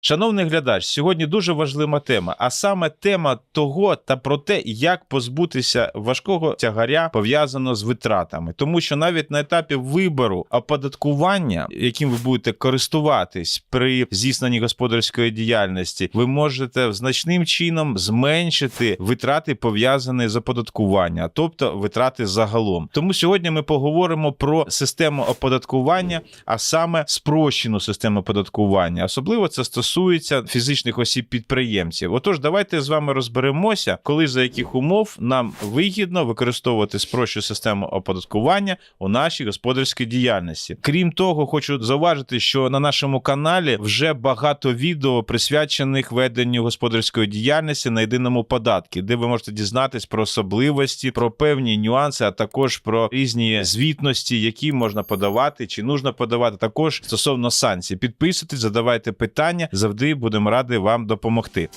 Шановний глядач, сьогодні дуже важлива тема, а саме тема того та про те, як позбутися важкого тягаря пов'язаного з витратами, тому що навіть на етапі вибору оподаткування, яким ви будете користуватись при здійсненні господарської діяльності, ви можете значним чином зменшити витрати пов'язані з оподаткуванням, тобто витрати загалом. Тому сьогодні ми поговоримо про систему оподаткування, а саме спрощену систему оподаткування. Особливо це стосується фізичних осіб-підприємців. Отож, давайте з вами розберемося, коли за яких умов нам вигідно використовувати спрощену систему оподаткування у нашій господарській діяльності. Крім того, хочу зауважити, що на нашому каналі вже багато відео присвячених веденню господарської діяльності на єдиному податку, де ви можете дізнатись про особливості, про певні нюанси, а також про різні звітності, які можна подавати чи нужно подавати. Також стосовно санкцій. Підписуйтесь, задавайте питання. Завжди будемо раді вам допомогти.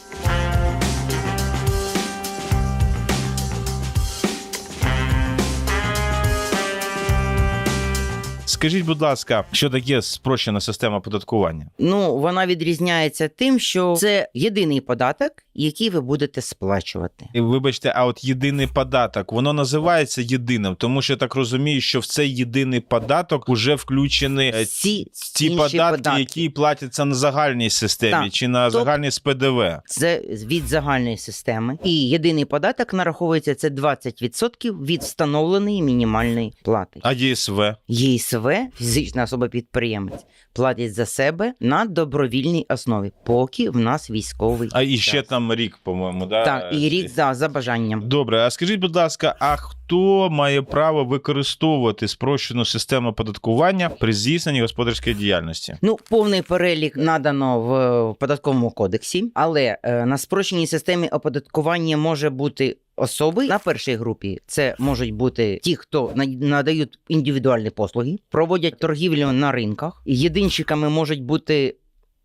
Скажіть, будь ласка, що таке спрощена система оподаткування? Ну, вона відрізняється тим, що це єдиний податок, який ви будете сплачувати. І, Вибачте, а от єдиний податок, воно називається єдиним, тому що я так розумію, що в цей єдиний податок вже включені е, Всі ті інші податки, податки. які платяться на загальній системі Так. чи на Тобто- загальній з ПДВ. Це від загальної системи. І єдиний податок нараховується це 20% від встановленої мінімальної плати. А ЄСВ? ЄСВ, фізична особа підприємець, платять за себе на добровільній основі, поки в нас військовий. А і ще час. там рік, по-моєму, да? Так, і рік за, за бажанням. Добре, а скажіть, будь ласка, а хто має право використовувати спрощену систему оподаткування при здійсненні господарської діяльності? Ну, повний перелік надано в, в податковому кодексі, але е, на спрощеній системі оподаткування може бути. Особи на першій групі це можуть бути ті, хто на- надають індивідуальні послуги, проводять торгівлю на ринках. Єдинщиками можуть бути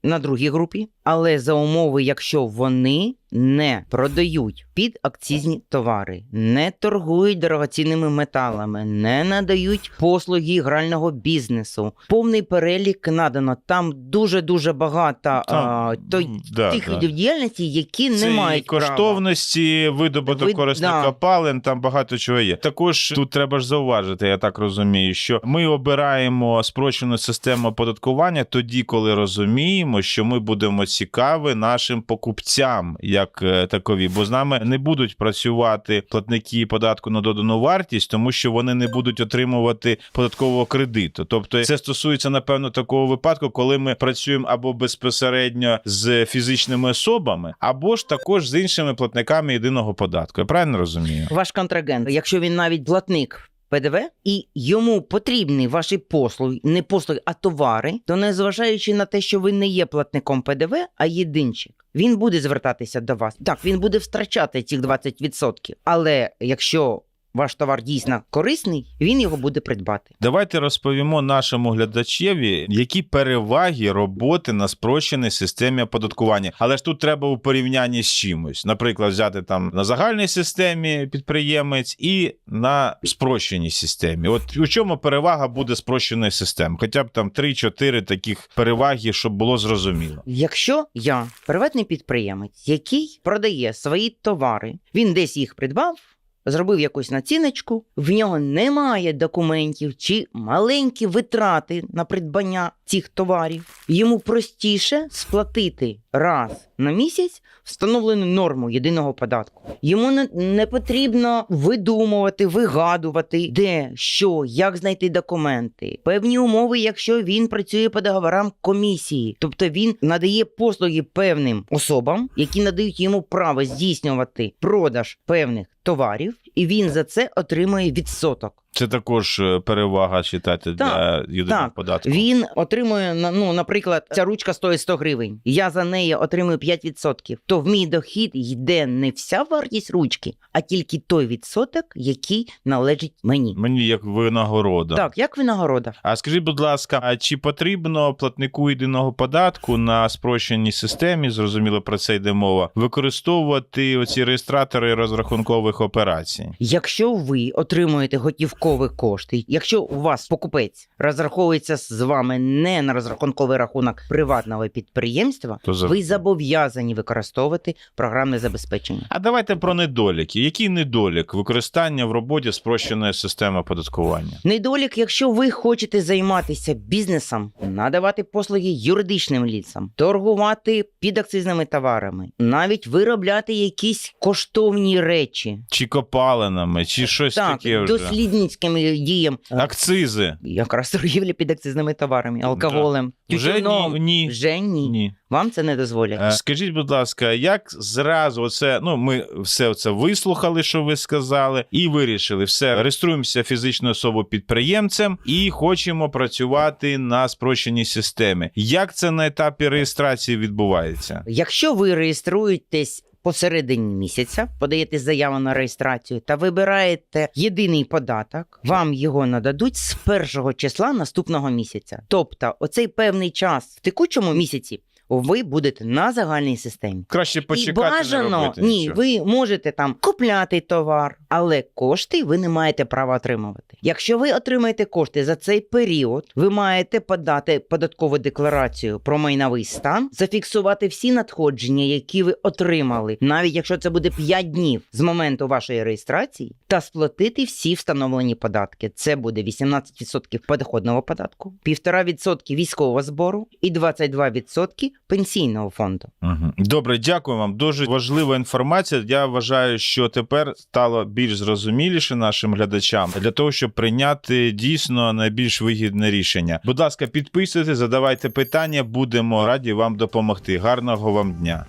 на другій групі, але за умови, якщо вони не продають підакцизні товари, не торгують дорогоцінними металами, не надають послуги грального бізнесу. Повний перелік надано. Там дуже дуже багато Там, а, той, да, тих да. видів діяльності, які Це не і мають права. коштовності, видобуток Ви- корисних да. копалин, там багато чого є. Також тут треба ж зауважити, я так розумію, що ми обираємо спрощену систему оподаткування тоді, коли розуміємо, що ми будемо цікаві нашим покупцям, як е, такові, бо з нами не будуть працювати платники податку на додану вартість, тому що вони не будуть отримувати податкового кредиту. Тобто, це стосується напевно такого випадку, коли ми працюємо або безпосередньо з фізичними особами, або ж також з іншими платниками єдиного податку. Я правильно розумію? Ваш контрагент, якщо він навіть платник. ПДВ і йому потрібні ваші послуги, не послуги, а товари, то незважаючи на те, що ви не є платником ПДВ, а єдинчик, він буде звертатися до вас. Так, він буде втрачати цих 20%. Але якщо ваш товар дійсно корисний, він його буде придбати. Давайте розповімо нашому глядачеві, які переваги роботи на спрощеній системі оподаткування. Але ж тут треба у порівнянні з чимось. Наприклад, взяти там на загальній системі підприємець і на спрощеній системі. От у чому перевага буде спрощеної системи? Хоча б там 3-4 таких переваги, щоб було зрозуміло. Якщо я приватний підприємець, який продає свої товари, він десь їх придбав. Зробив якусь націночку, в нього немає документів чи маленькі витрати на придбання цих товарів. Йому простіше сплатити раз на місяць встановлену норму єдиного податку. Йому не, не потрібно видумувати, вигадувати, де, що, як знайти документи, певні умови, якщо він працює по договорам комісії, тобто він надає послуги певним особам, які надають йому право здійснювати продаж певних товарів, і він за це отримує відсоток. Це також е, перевага читати для єдиного податку. Він отримує ну, наприклад, ця ручка стоїть 100 гривень. Я за неї отримую 5%. То в мій дохід йде не вся вартість ручки, а тільки той відсоток, який належить мені. Мені як винагорода. Так, як винагорода. А скажіть, будь ласка, а чи потрібно платнику єдиного податку на спрощеній системі, зрозуміло про це йде мова, використовувати оці реєстратори розрахункових операцій? Якщо ви отримуєте готівкову додаткові кошти. Якщо у вас покупець розраховується з вами не на розрахунковий рахунок приватного підприємства, То за- ви зобов'язані використовувати програмне забезпечення. А давайте про недоліки. Який недолік використання в роботі спрощеної системи оподаткування? Недолік, якщо ви хочете займатися бізнесом, надавати послуги юридичним ліцам, торгувати підакцизними товарами, навіть виробляти якісь коштовні речі, Чи копалинами, чи щось так, таке вже? Дослідницьким діям, Акцизи. якраз торгівля підакцизними товарами, алкоголем, Вже ні, ні. Вже ні. Ні. Вам це не дозволять. Е, Скажіть, будь ласка, як зразу оце, ну ми все це вислухали, що ви сказали, і вирішили все, реєструємося фізичною особою підприємцем і хочемо працювати на спрощеній системі. Як це на етапі реєстрації відбувається? Якщо ви реєструєтесь посередині місяця, подаєте заяву на реєстрацію та вибираєте єдиний податок, вам його нададуть з першого числа наступного місяця. Тобто, оцей певний час в текучому місяці. Ви будете на загальній системі. Краще І почекати бажано, не робити ні, нічого. ви можете там купляти товар, але кошти ви не маєте права отримувати. Якщо ви отримаєте кошти за цей період, ви маєте подати податкову декларацію про майновий стан, зафіксувати всі надходження, які ви отримали, навіть якщо це буде 5 днів з моменту вашої реєстрації, та сплатити всі встановлені податки. Це буде 18% подоходного податку, 1,5% військового збору і 22% пенсійного фонду. Добре, дякую вам. Дуже важлива інформація. Я вважаю, що тепер стало більш зрозуміліше нашим глядачам для того, щоб прийняти дійсно найбільш вигідне рішення. Будь ласка, підписуйтесь, задавайте питання, будемо раді вам допомогти. Гарного вам дня.